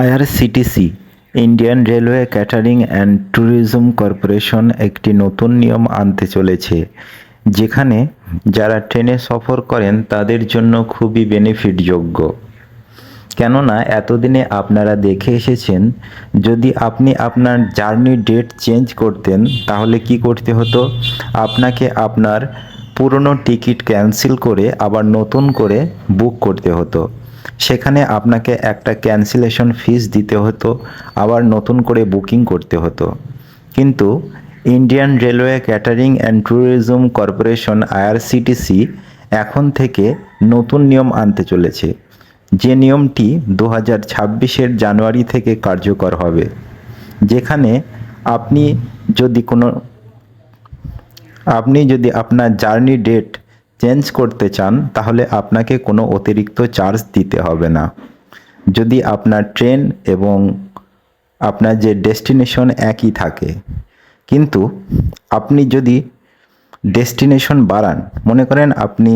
IRCTC, Indian railway catering and tourism corporation একটি নতুন নিয়ম আনতে চলেছে, যেখানে যারা ট্রেনে সফর করেন তাদের জন্য খুবই বেনিফিটযোগ্য। কেননা এতদিনে আপনারা দেখে এসেছেন, যদি আপনি আপনার জার্নি ডেট চেঞ্জ করতেন, তাহলে কি করতে হতো? আপনাকে আপনার পুরনো টিকিট ক্যান্সেল করে আবার নতুন করে বুক করতে হতো। সেখানে আপনাকে একটা ক্যান্সেলেশন ফিস দিতে হতো, আবার নতুন করে বুকিং করতে হতো। কিন্তু Indian railway catering and tourism corporation IRCTC এখন থেকে নতুন নিয়ম আনতে চলেছে। যে নিয়মটি দু হাজার ছাব্বিশের জানুয়ারি থেকে কার্যকর হবে। যেখানে আপনি যদি কোনো, আপনি যদি আপনার জার্নি ডেট চেঞ্জ করতে চান, তাহলে আপনাকে কোনো অতিরিক্ত চার্জ দিতে হবে না। যদি আপনার ট্রেন এবং আপনার যে ডেস্টিনেশন একই থাকে, কিন্তু আপনি যদি ডেস্টিনেশন বাড়ান, মনে করেন আপনি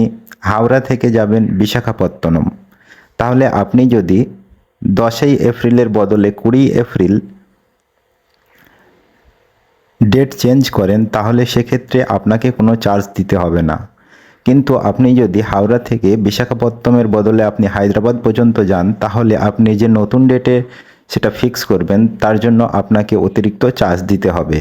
হাওড়া থেকে যাবেন বিশাখাপত্তনম, তাহলে আপনি যদি দশই এপ্রিলের বদলে কুড়ি এপ্রিল ডেট চেঞ্জ করেন, তাহলে সেক্ষেত্রে আপনাকে কোনো চার্জ দিতে হবে না। কিন্তু আপনি যদি হাওড়া থেকে বিশাখাপত্তমের বদলে আপনি হায়দ্রাবাদ পর্যন্ত যান, তাহলে আপনি যে নতুন ডেটে সেটা ফিক্স করবেন, তার জন্য আপনাকে অতিরিক্ত চার্জ দিতে হবে।